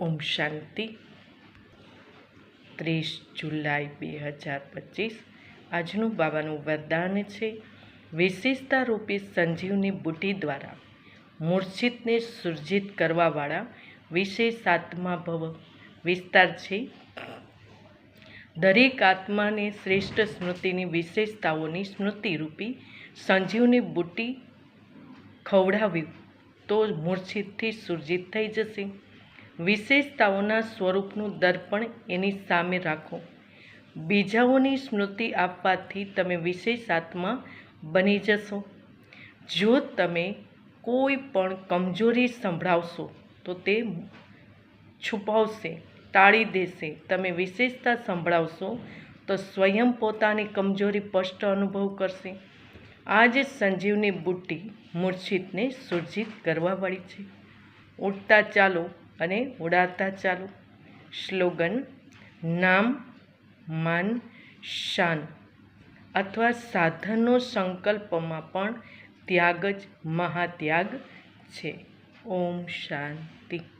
ઓમ શાંતિ. ત્રીસ જુલાઈ બે હજાર પચીસ. આજનું બાબાનું વરદાન છે. વિશેષતા રૂપી સંજીવની બુટી દ્વારા મૂર્છિતને સુર્જિત કરવાવાળા વિશેષ આત્મા ભવ વિસ્તાર છે. દરેક આત્માને શ્રેષ્ઠ સ્મૃતિની વિશેષતાઓની સ્મૃતિરૂપી સંજીવની બુટી ખવડાવ્યું તો મૂર્છિતથી સૂર્જિત થઈ જશે. વિશેષતાઓના સ્વરૂપનું દર્પણ એની સામે રાખો. બીજાઓની સ્મૃતિ આપવાથી તમે વિશેષ આત્મા બની જશો. જો તમે કોઈ પણ કમજોરી સંભળાવશો, તો તે છુપાવશે, ટાળી દેશે. તમે વિશેષતા સંભળાવશો, તો સ્વયં પોતાની કમજોરી સ્પષ્ટ અનુભવ કરશે. આ જ સંજીવની બુટ્ટી મૂર્છિતને સૂર્જિત કરવાવાળી છે. ઉઠતા ચાલો અને ઉડાતા ચાલો. સ્લોગન, નામ, માન, શાન અથવા સાધનો સંકલ્પમાં પણ ત્યાગ જ મહાત્યાગ છે. ઓમ શાંતિ.